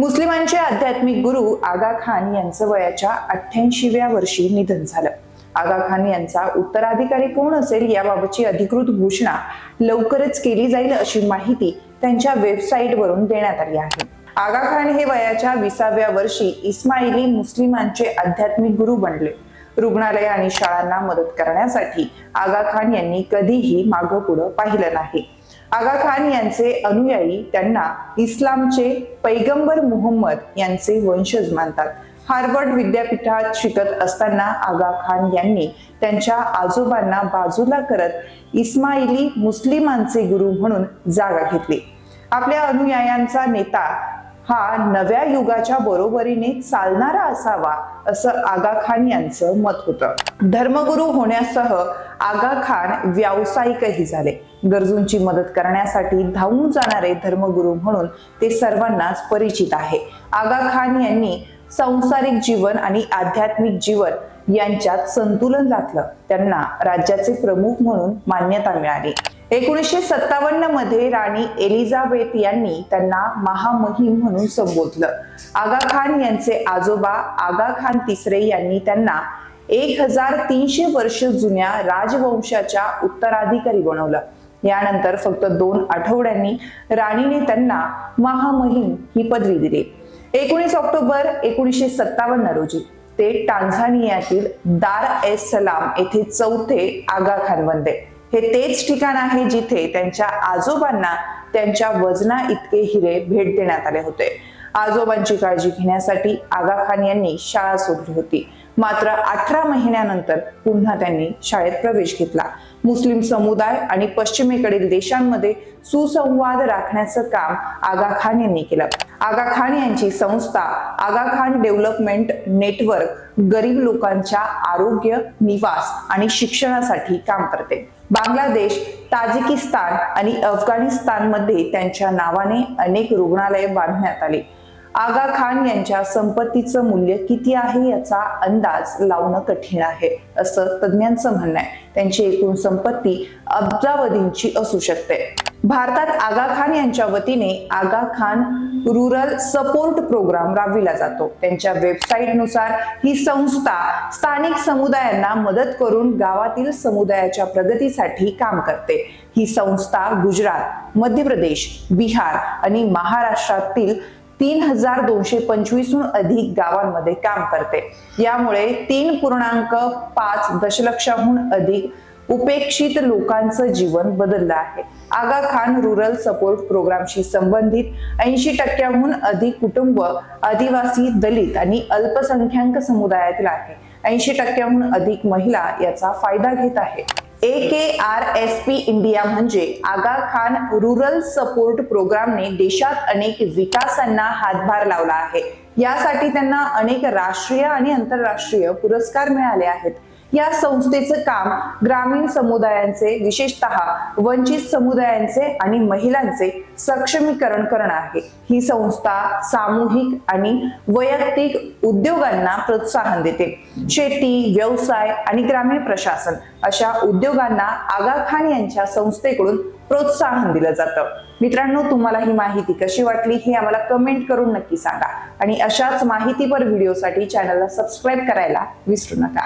मुस्लिमांचे आध्यात्मिक गुरु आगा खान यांचं वयाच्या अठ्ठ्याऐंशीव्या वर्षी निधन झालं. आगा खान यांचा उत्तराधिकारी कोण असेल याबाबतची अधिकृत घोषणा लवकरच केली जाईल अशी माहिती त्यांच्या वेबसाईटवरून देण्यात आली आहे. आगा खान हे वयाच्या विसाव्या वर्षी इस्माइली मुस्लिमांचे आध्यात्मिक गुरु बनले. रुग्णालय आणि शाळांना मदत करण्यासाठी आगा खान यांनी कधीही मागं पुढं पाहिलं नाही. आगा खान यांचे अनुयायी त्यांना इस्लामचे पैगंबर मुहम्मद यांचे वंशज मानतात. हार्वर्ड विद्यापीठात शिकत असताना आगा खान यांनी त्यांच्या आजोबांना बाजूला करत इस्माइली मुस्लिमांचे गुरु म्हणून जागा घेतली. आपल्या अनुयायांचा नेता हा नव्या युगाच्या बरोबरीने चालणारा असावा असं आगा खान यांचं मत होतं. धर्मगुरू होण्यासह आगा खान व्यावसायिकही झाले. गरजूंची मदत करण्यासाठी धावून जाणारे धर्मगुरू म्हणून ते सर्वांनाच परिचित आहे. आगा खान यांनी सांसारिक जीवन आणि आध्यात्मिक जीवन यांच्यात संतुलन राखलं. त्यांना राज्याचे प्रमुख म्हणून मान्यता मिळाली. एकोणीसशे सत्तावन्नमध्ये राणी एलिझाबेथ यांनी त्यांना महामहिम म्हणून संबोधलं. आगा खान यांचे आजोबा आगा खान तिसरे यांनी त्यांना एक हजार तीनशे वर्ष जुन्या राजवंशाच्या उत्तराधिकारी बनवलं. यानंतर फक्त दोन आठवड्यांनी राणीने त्यांना महामहिम ही पदवी दिली. एकोणीस ऑक्टोबर एकोणीसशे सत्तावन्न रोजी ते टांझानियातील दार एस सलाम येथे चौथे आगा खान बनले. हे तेच ठिकाण आहे जिथे त्यांच्या आजोबांना त्यांच्या वजना इतके हिरे भेट देण्यात आले होते. आजोबांची काळजी घेण्यासाठी आगा खान यांनी शाळा सोडली होती. मात्र अठरा महिन्यानंतर पुन्हा त्यांनी शाळेत प्रवेश घेतला. मुस्लिम समुदाय आणि पश्चिमेकडील देशांमध्ये सुसंवाद राखण्याचं काम आगा खान यांनी केलं. आगा खान यांची संस्था आगा खान डेव्हलपमेंट नेटवर्क गरीब लोकांच्या आरोग्य निवास आणि शिक्षणासाठी काम करते. बांगलादेश ताजिकिस्तान आणि अफगाणिस्तानमध्ये त्यांच्या नावाने अनेक रुग्णालये बांधण्यात आली. आगा खान यांच्या संपत्तीचं मूल्य किती आहे याचा अंदाज लावणं कठीण आहे असं तज्ज्ञांचं म्हणणं आहे. त्यांची एकूण संपत्ती अब्जावधींची असू शकते. भारतात आगा खान यांच्या वतीने Aga Khan rural support programme राबविला जातो. त्यांच्या वेबसाईटनुसार ही संस्था स्थानिक समुदायांना मदत करून गावातील समुदायाच्या प्रगतीसाठी काम करते. ही संस्था गुजरात मध्य प्रदेश बिहार आणि महाराष्ट्रातील तीन हजार दोनशे पंचवीसहून अधिक गावांमध्ये काम करते. यामुळे तीन पूर्णांक पाच दशलक्षाहून अधिक उपेक्षित लोकांचं जीवन बदललं आहे. आगा खान रुरल सपोर्ट प्रोग्रामशी संबंधित ऐंशी टक्क्याहून अधिक कुटुंब आदिवासी दलित आणि अल्पसंख्याक समुदायातील आहे. ऐंशी टक्क्याहून अधिक महिला याचा फायदा घेत आहे A K R S P India म्हणजे आगा खान रुरल सपोर्ट प्रोग्रामने देशात अनेक विकासांना हातभार लावला आहे. यासाठी त्यांना अनेक राष्ट्रीय आणि आंतरराष्ट्रीय पुरस्कार मिळाले आहेत. या संस्थेचं काम ग्रामीण समुदायांचे विशेषतः वंचित समुदायांचे आणि महिलांचे सक्षमीकरण करणं आहे. ही संस्था सामूहिक आणि वैयक्तिक उद्योगांना प्रोत्साहन देते. शेती व्यवसाय आणि ग्रामीण प्रशासन अशा उद्योगांना आगा खान यांच्या संस्थेकडून प्रोत्साहन दिलं जातं. मित्रांनो तुम्हाला ही माहिती कशी वाटली हे आम्हाला कमेंट करून नक्की सांगा. आणि अशाच माहितीपर व्हिडिओसाठी चॅनलला सबस्क्राईब करायला विसरू नका.